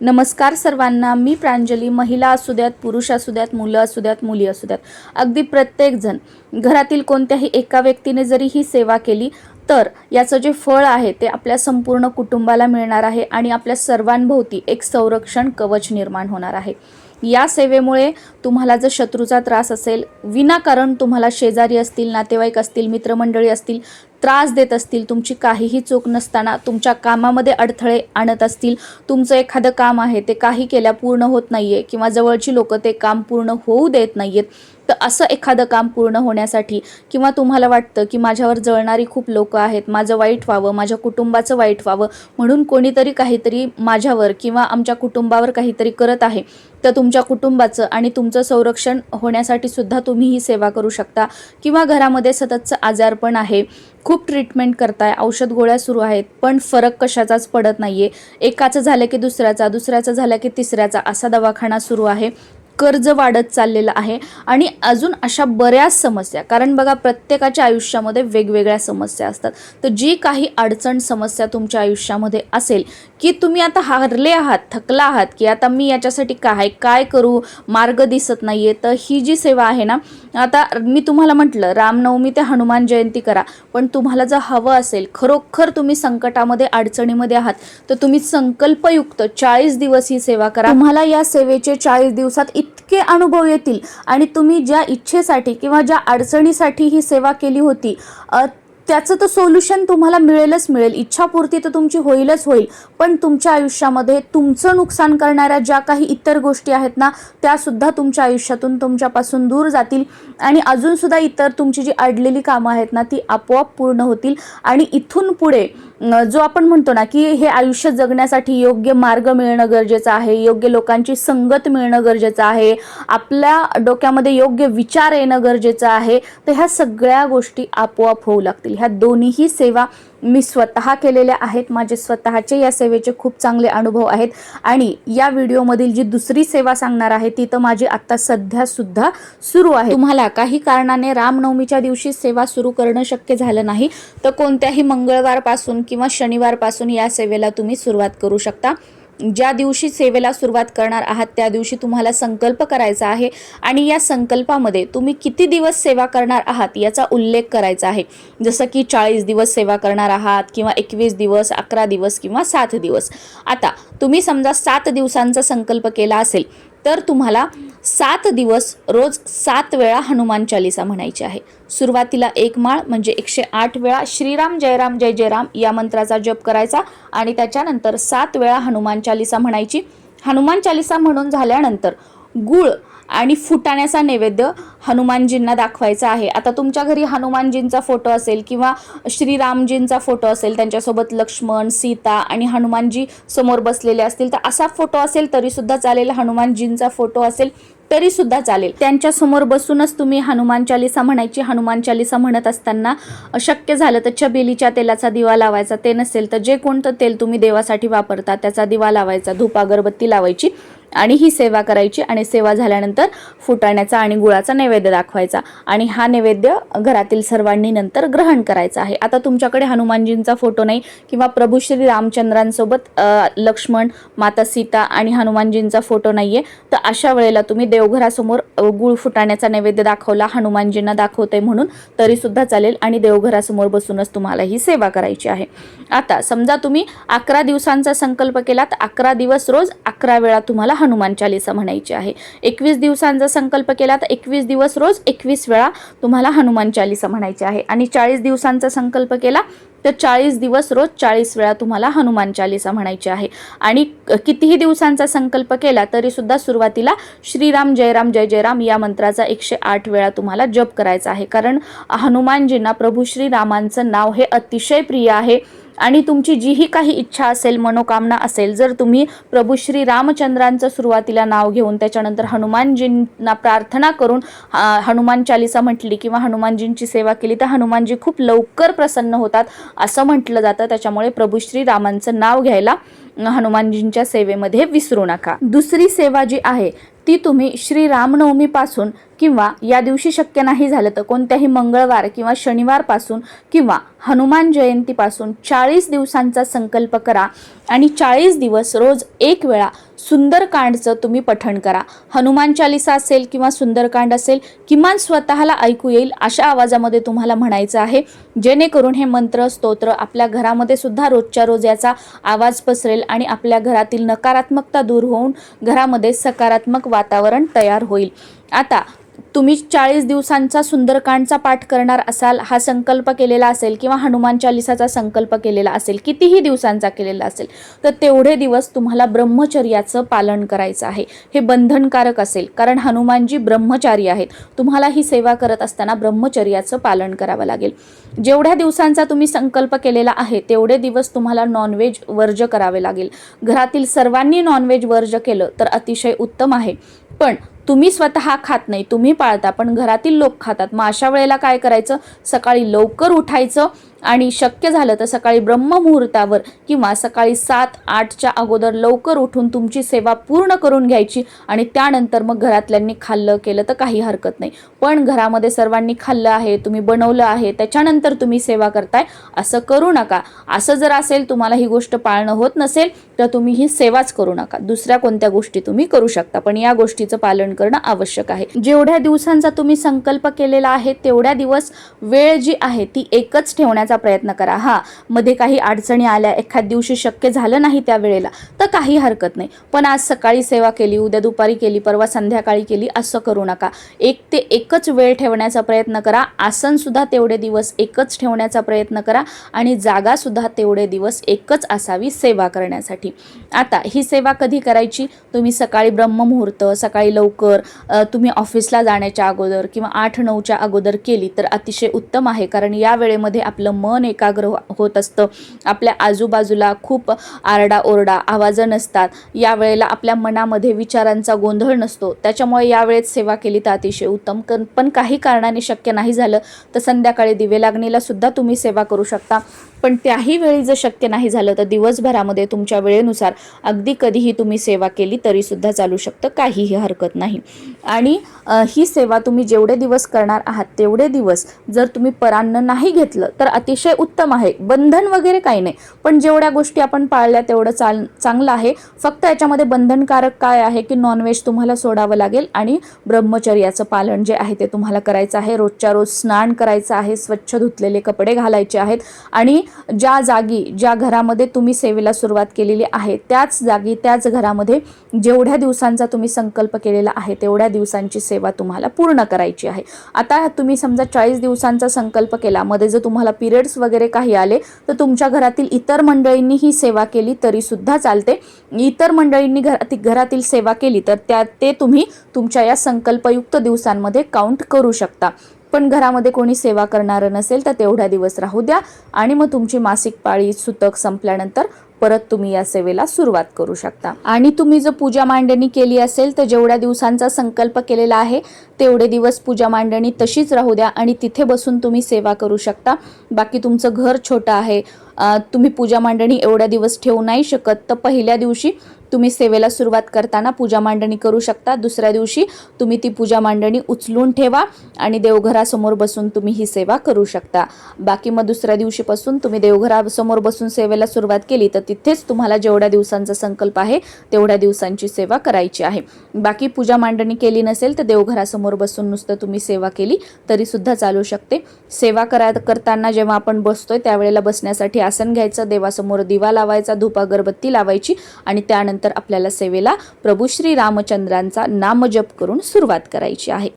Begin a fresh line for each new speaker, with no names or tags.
नमस्कार सर्वांना. मी प्रांजली. महिला असू द्यात पुरुष असू द्यात मुलं असू द्यात मुली असू द्यात. अगदी प्रत्येकजण घरातील कोणत्याही एका व्यक्तीने जरी ही सेवा केली तर याचं जे फळ आहे ते आपल्या संपूर्ण कुटुंबाला मिळणार आहे आणि आपल्या सर्वांभोवती एक संरक्षण कवच निर्माण होणार आहे. या सेवेमुळे तुम्हाला जर शत्रूचा त्रास असेल विनाकारण तुम्हाला शेजारी असतील नातेवाईक असतील मित्रमंडळी असतील त्रास देत असतील तुमची काहीही चूक नसताना तुमच्या कामामध्ये अडथळे आणत असतील तुमचं एखादं काम आहे ते काही केल्या पूर्ण होत नाही आहे किंवा जवळची लोक ते काम पूर्ण होऊ देत नाही आहेत तर असं एखादं काम पूर्ण होण्यासाठी किंवा तुम्हाला वाटतं की माझ्यावर जळणारी खूप लोक आहेत माझं वाईट व्हावं माझ्या कुटुंबाचं वाईट व्हावं म्हणून कोणीतरी काहीतरी माझ्यावर किंवा आमच्या कुटुंबावर काहीतरी करत आहे तर तुमच्या कुटुंबाचं आणि तुमचं संरक्षण होण्यासाठी सुद्धा तुम्ही ही सेवा करू शकता. किंवा घरामध्ये सततचं आजारपण आहे खूप ट्रीटमेंट करताय औषध गोळ्या सुरू आहेत पण फरक कशाचाच पडत नाही आहे एकाचं झालं की दुसऱ्याचा दुसऱ्याचं झालं की तिसऱ्याचा असा दवाखाना सुरू आहे. कर्ज वाढत चाललेलं आहे. आणि अजून अशा बऱ्याच समस्या कारण बघा प्रत्येकाच्या आयुष्यामध्ये वेगवेगळ्या समस्या असतात. तर जी काही अडचण समस्या तुमच्या आयुष्यामध्ये असेल की तुम्ही आता हारले आहात थकला आहात की आता मी याच्यासाठी काय काय करू मार्ग दिसत नाही आहे तर ही जी सेवा आहे ना आता मी तुम्हाला म्हटलं रामनवमी ते हनुमान जयंती करा पण तुम्हाला जर हवं असेल खरोखर तुम्ही संकटामध्ये अडचणीमध्ये आहात तर तुम्ही संकल्पयुक्त चाळीस दिवस ही सेवा करा. तुम्हाला या सेवेचे चाळीस दिवसात इतके अनुभव येतील. आणि तुम्ही ज्या इच्छेसाठी किंवा ज्या अडचणीसाठी ही सेवा केली होती त्याचं तर सोल्युशन तुम्हाला मिळेलच मिळेल. इच्छापूर्ती तर तुमची होईलच होईल. पण तुमच्या आयुष्यामध्ये तुमचं नुकसान करणाऱ्या ज्या काही इतर गोष्टी आहेत ना त्यासुद्धा तुमच्या आयुष्यातून तुमच्यापासून दूर जातील. आणि अजूनसुद्धा इतर तुमची जी अडलेली कामं आहेत ना ती आपोआप पूर्ण होतील. आणि इथून पुढे जो आपण म्हणतो ना की हे आयुष्य जगण्यासाठी योग्य मार्ग मिळणं गरजेचं आहे योग्य लोकांची संगत मिळणं गरजेचं आहे आपल्या डोक्यामध्ये योग्य विचार येणं गरजेचं आहे तर ह्या सगळ्या गोष्टी आपोआप होऊ लागतील. ह्या दोन्हीही सेवा मी स्वतः केलेल्या आहेत. माझे स्वतःचे या सेवेचे खूप चांगले अनुभव आहेत. आणि या व्हिडिओमधील जी दुसरी सेवा सांगणार आहे ती तर माझी आत्ता सध्या सुद्धा सुरू आहे. तुम्हाला काही कारणाने रामनवमीच्या दिवशी सेवा सुरू करणं शक्य झालं नाही तर कोणत्याही मंगळवारपासून किंवा शनिवारपासून या सेवेला तुम्ही सुरुवात करू शकता. ज्या दिवशी सेवेला सुरुवात करणार आहात त्या दिवशी तुम्हाला संकल्प करायचा आहे आणि या संकल्पामध्ये तुम्ही किती दिवस सेवा करणार आहात याचा उल्लेख करायचा आहे. जसं की चाळीस दिवस सेवा करणार आहात किंवा एकवीस दिवस अकरा दिवस किंवा सात दिवस. आता तुम्ही समजा सात दिवसांचा संकल्प केला असेल तर तुम्हाला सात दिवस रोज सात वेळा हनुमान चालिसा म्हणायची आहे. सुरुवातीला एक माळ म्हणजे एकशे आठ वेळा श्रीराम जयराम जय जयराम या मंत्राचा जप करायचा आणि त्याच्यानंतर सात वेळा हनुमान चालिसा म्हणायची. हनुमान चालिसा म्हणून झाल्यानंतर गुळ आणि फुटाण्याचा नैवेद्य हनुमानजींना दाखवायचा आहे. आता तुमच्या घरी हनुमानजींचा फोटो असेल किंवा श्रीरामजींचा फोटो असेल त्यांच्यासोबत लक्ष्मण सीता आणि हनुमानजी समोर बसलेले असतील तर असा फोटो असेल तरीसुद्धा चालेल. हनुमानजींचा फोटो असेल तरी सुद्धा चालेल. त्यांच्यासमोर बसूनच तुम्ही हनुमान चालिसा म्हणायची हनुमान चालिसा म्हणत असताना शक्य झालं तर छबेलीच्या तेलाचा दिवा लावायचा. ते नसेल तर जे कोणतं तेल तुम्ही देवासाठी वापरता त्याचा दिवा लावायचा धूप अगरबत्ती लावायची. आणि ही सेवा करायची आणि सेवा झाल्यानंतर फुटाण्याचा आणि गुळाचा नैवेद्य दाखवायचा. आणि हा नैवेद्य घरातील सर्वांनी नंतर ग्रहण करायचा आहे. आता तुमच्याकडे हनुमानजींचा फोटो नाही किंवा प्रभू श्री रामचंद्रांसोबत लक्ष्मण माता सीता आणि हनुमानजींचा फोटो नाही आहे तर अशा वेळेला तुम्ही देवघरासमोर गुळ फुटाण्याचा नैवेद्य दाखवला हनुमानजींना दाखवते म्हणून तरीसुद्धा चालेल आणि देवघरासमोर बसूनच तुम्हाला ही सेवा करायची आहे. आता समजा तुम्ही अकरा दिवसांचा संकल्प केला तर अकरा दिवस रोज अकरा वेळा तुम्हाला हनुमान चालिसा म्हणायची आहे. एकवीस दिवसांचा संकल्प केला तर एकवीस दिवस रोज एकवीस वेळा तुम्हाला हनुमान चालिसा म्हणायची आहे. आणि चाळीस दिवसांचा संकल्प केला तर चाळीस दिवस रोज चाळीस वेळा तुम्हाला हनुमान चालिसा म्हणायची आहे. आणि कितीही दिवसांचा संकल्प केला तरी सुद्धा सुरुवातीला श्रीराम जयराम जय जयराम या मंत्राचा एकशे आठ वेळा तुम्हाला जप करायचा आहे. कारण हनुमानजींना प्रभू श्रीरामांचं नाव हे अतिशय प्रिय आहे. आणि तुमची जीही काही इच्छा असेल मनोकामना असेल जर तुम्ही प्रभू श्री रामचंद्रांचं सुरुवातीला नाव घेऊन त्याच्यानंतर हनुमानजींना प्रार्थना करून हनुमान चालिसा म्हटली किंवा हनुमानजींची सेवा केली तर हनुमानजी खूप लवकर प्रसन्न होतात असं म्हटलं जातं. त्याच्यामुळे प्रभू श्री रामांचं नाव घ्यायला हनुमानजींच्या सेवेमध्ये विसरू नका. दुसरी सेवा जी आहे ती तुम्ही श्री रामनवमीपासून किंवा या दिवशी शक्य नाही झालं तर कोणत्याही मंगळवार किंवा शनिवारपासून किंवा हनुमान जयंतीपासून चाळीस दिवसांचा संकल्प करा आणि चाळीस दिवस रोज एक वेळा सुंदरकांडचं तुम्ही पठण करा. हनुमान चालिसा असेल किंवा सुंदरकांड असेल किमान स्वतःला ऐकू येईल अशा आवाजामध्ये तुम्हाला म्हणायचं आहे. जेणेकरून हे मंत्र स्तोत्र आपल्या घरामध्ये सुद्धा रोजच्या रोज याचा आवाज पसरेल आणि आपल्या घरातील नकारात्मकता दूर होऊन घरामध्ये सकारात्मक वातावरण तयार होईल. आता तुम्ही चाळीस दिवसांचा सुंदरकांडचा पाठ करणार असाल हा संकल्प केलेला असेल किंवा हनुमान चालिसाचा संकल्प केलेला असेल कितीही दिवसांचा केलेला असेल तर तेवढे दिवस तुम्हाला ब्रह्मचर्याचं पालन करायचं आहे. हे बंधनकारक असेल कारण हनुमानजी ब्रह्मचारी आहेत. तुम्हाला ही सेवा करत असताना ब्रह्मचर्याचं पालन करावं लागेल. जेवढ्या दिवसांचा तुम्ही संकल्प केलेला आहे तेवढे दिवस तुम्हाला नॉनव्हेज वर्ज करावे लागेल. घरातील सर्वांनी नॉनव्हेज वर्ज केलं तर अतिशय उत्तम आहे. पण तुम्ही स्वतः खात नाही तुम्ही पाळता पण घरातील लोक खातात. मग अशा वेळेला काय करायचं? सकाळी लवकर उठायचं आणि शक्य झालं तर सकाळी ब्रह्ममुहूर्तावर किंवा सकाळी सात आठच्या अगोदर लवकर उठून तुमची सेवा पूर्ण करून घ्यायची आणि त्यानंतर मग घरातल्यांनी खाल्लं केलं तर काही हरकत नाही. पण घरामध्ये सर्वांनी खाल्लं आहे तुम्ही बनवलं आहे त्याच्यानंतर तुम्ही सेवा करताय असं करू नका. असं जर असेल तुम्हाला ही गोष्ट पाळणं होत नसेल तर तुम्ही ही सेवाच करू नका. दुसऱ्या कोणत्या गोष्टी तुम्ही करू शकता पण या गोष्टीचं पालन करणं आवश्यक आहे. जेवढ्या दिवसांचा तुम्ही संकल्प केलेला आहे तेवढ्या दिवस वेळ जी आहे ती एकच ठेवण्याचा प्रयत्न करा. हा मध्ये काही अडचणी आल्या एखाद दिवशी शक्य झालं नाही त्या वेळेला तर काही हरकत नाही. पण आज सकाळी सेवा केली उद्या दुपारी केली परवा संध्याकाळी केली असं करू नका. एक ते एकच वेळ ठेवण्याचा प्रयत्न करा. आसन सुद्धा तेवढे दिवस एकच ठेवण्याचा प्रयत्न करा आणि जागा सुद्धा तेवढे दिवस एकच असावी सेवा करण्यासाठी. आता ही सेवा कधी करायची? तुम्ही सकाळी ब्रह्ममुहूर्त सकाळी लवकर तुम्ही ऑफिसला जाण्याच्या अगोदर किंवा आठ नऊच्या अगोदर केली तर अतिशय उत्तम आहे. कारण या वेळेमध्ये आपलं मन एकाग्र हो- होत असतं. आपल्या आजूबाजूला खूप आरडाओरडा आवाजं नसतात. या वेळेला आपल्या मनामध्ये विचारांचा गोंधळ नसतो. त्याच्यामुळे यावेळेत सेवा केली तर अतिशय उत्तम. कन- पण काही कारणाने शक्य नाही झालं तर संध्याकाळी दिवे लागणीला सुद्धा तुम्ही सेवा करू शकता. पण त्याही वेळी जर शक्य नाही झालं तर दिवसभरामध्ये तुमच्या वेळेनुसार अगदी कधीही तुम्ही सेवा केली तरी सुद्धा चालू शकतं. काहीही हरकत नाही. आणि ही सेवा तुम्ही जेवढे दिवस करणार आहात तेवढे दिवस जर तुम्ही परान्न नाही घेतलं तर अतिशय उत्तम आहे. बंधन वगैरे काही नाही. पण जेवढ्या गोष्टी आपण पाळल्या तेवढं चाल चांगलं आहे. फक्त याच्यामध्ये बंधनकारक काय आहे की नॉनव्हेज तुम्हाला सोडावं लागेल आणि ब्रह्मचर्याचं पालन जे आहे ते तुम्हाला करायचं आहे. रोजच्या रोज स्नान करायचं आहे स्वच्छ धुतलेले कपडे घालायचे आहेत आणि ज्या जागी ज्या घरामध्ये तुम्ही सेवेला सुरुवात केलेली आहे त्याच जागी त्याच घरामध्ये जेवढ्या दिवसांचा तुम्ही संकल्प केलेला आहे तेवढ्या दिवसांची सेवा तुम्हाला पूर्ण करायची आहे. आता तुम्ही समजा चाळीस दिवसांचा संकल्प केला मध्ये जर तुम्हाला पिरियड्स वगैरे काही आले तर तुमच्या घरातील इतर मंडळींनी ही सेवा केली तरी सुद्धा चालते. इतर मंडळींनी घरातील घरातील सेवा केली तर त्या ते तुम्ही तुमच्या या संकल्पयुक्त दिवसांमध्ये काउंट करू शकता. पण घरामध्ये कोणी सेवा करणारं नसेल तर तेवढ्या दिवस राहू द्या. आणि मग तुमची मासिक पाळी सुतक संपल्यानंतर परत तुम्ही या सेवेला सुरुवात करू शकता. आणि तुम्ही जर पूजा मांडणी केली असेल तर जेवढ्या दिवसांचा संकल्प केलेला आहे तेवढे दिवस पूजा मांडणी तशीच राहू द्या आणि तिथे बसून तुम्ही सेवा करू शकता. बाकी तुमचं घर छोटं आहे. तुम्ही पूजा मांडणी एवढ्या दिवस ठेवू नाही शकत. तर पहिल्या दिवशी तुम्ही सेवेला सुरुवात करताना पूजा मांडणी करू शकता. दुसऱ्या दिवशी तुम्ही ती पूजा मांडणी उचलून ठेवा आणि देवघरासमोर बसून तुम्ही ही सेवा करू शकता. बाकी मग दुसऱ्या दिवशीपासून तुम्ही देवघरासमोर बसून सेवेला सुरुवात केली तर तिथेच तुम्हाला जेवढ्या दिवसांचा संकल्प आहे तेवढ्या दिवसांची सेवा करायची आहे. बाकी पूजा मांडणी केली नसेल तर देवघरासमोर बसून नुसतं तुम्ही सेवा केली तरीसुद्धा चालू शकते. सेवा करा करताना जेव्हा आपण बसतोय त्यावेळेला बसण्यासाठी आसन घ्यायचं देवासमोर दिवा लावायचा धूप अगरबत्ती लावायची आणि त्यानंतर त्यानंतर आपल्याला सेवेला प्रभू श्री रामचंद्रांचा नामजप करून सुरुवात करायची आहे.